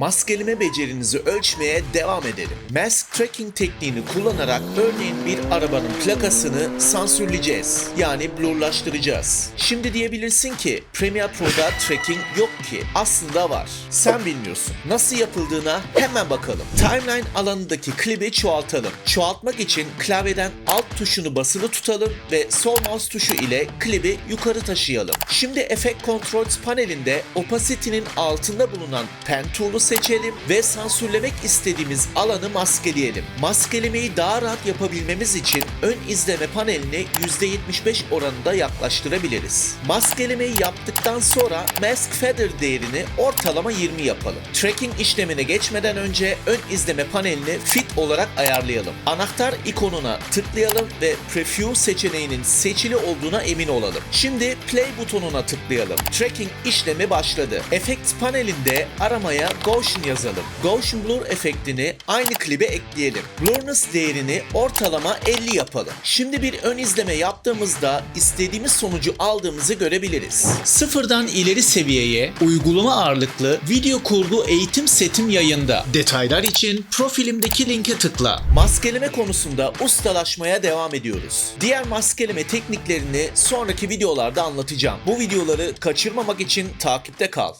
Maskeleme becerinizi ölçmeye devam edelim. Mask tracking tekniğini kullanarak örneğin bir arabanın plakasını sansürleyeceğiz. Yani blurlaştıracağız. Şimdi diyebilirsin ki Premiere Pro'da tracking yok ki. Aslında var. Sen bilmiyorsun. Nasıl yapıldığına hemen bakalım. Timeline alanındaki klibi çoğaltalım. Çoğaltmak için klavyeden alt tuşunu basılı tutalım ve sol mouse tuşu ile klibi yukarı taşıyalım. Şimdi Effect Controls panelinde opacity'nin altında bulunan Pen tool'u seçelim ve sansürlemek istediğimiz alanı maskeleyelim. Maskelemeyi daha rahat yapabilmemiz için ön izleme panelini %75 oranında yaklaştırabiliriz. Maskelemeyi yaptıktan sonra Mask Feather değerini ortalama 20 yapalım. Tracking işlemine geçmeden önce ön izleme panelini fit olarak ayarlayalım. Anahtar ikonuna tıklayalım ve Preview seçeneğinin seçili olduğuna emin olalım. Şimdi Play butonuna tıklayalım. Tracking işlemi başladı. Effect panelinde aramaya Gaussian yazalım. Gaussian Blur efektini aynı klibe ekleyelim. Blurriness değerini ortalama 50 yapalım. Şimdi bir ön izleme yaptığımızda istediğimiz sonucu aldığımızı görebiliriz. Sıfırdan ileri seviyeye uygulama ağırlıklı video kurgu eğitim setim yayında. Detaylar için profilimdeki linke tıkla. Maskeleme konusunda ustalaşmaya devam ediyoruz. Diğer maskeleme tekniklerini sonraki videolarda anlatacağım. Bu videoları kaçırmamak için takipte kal.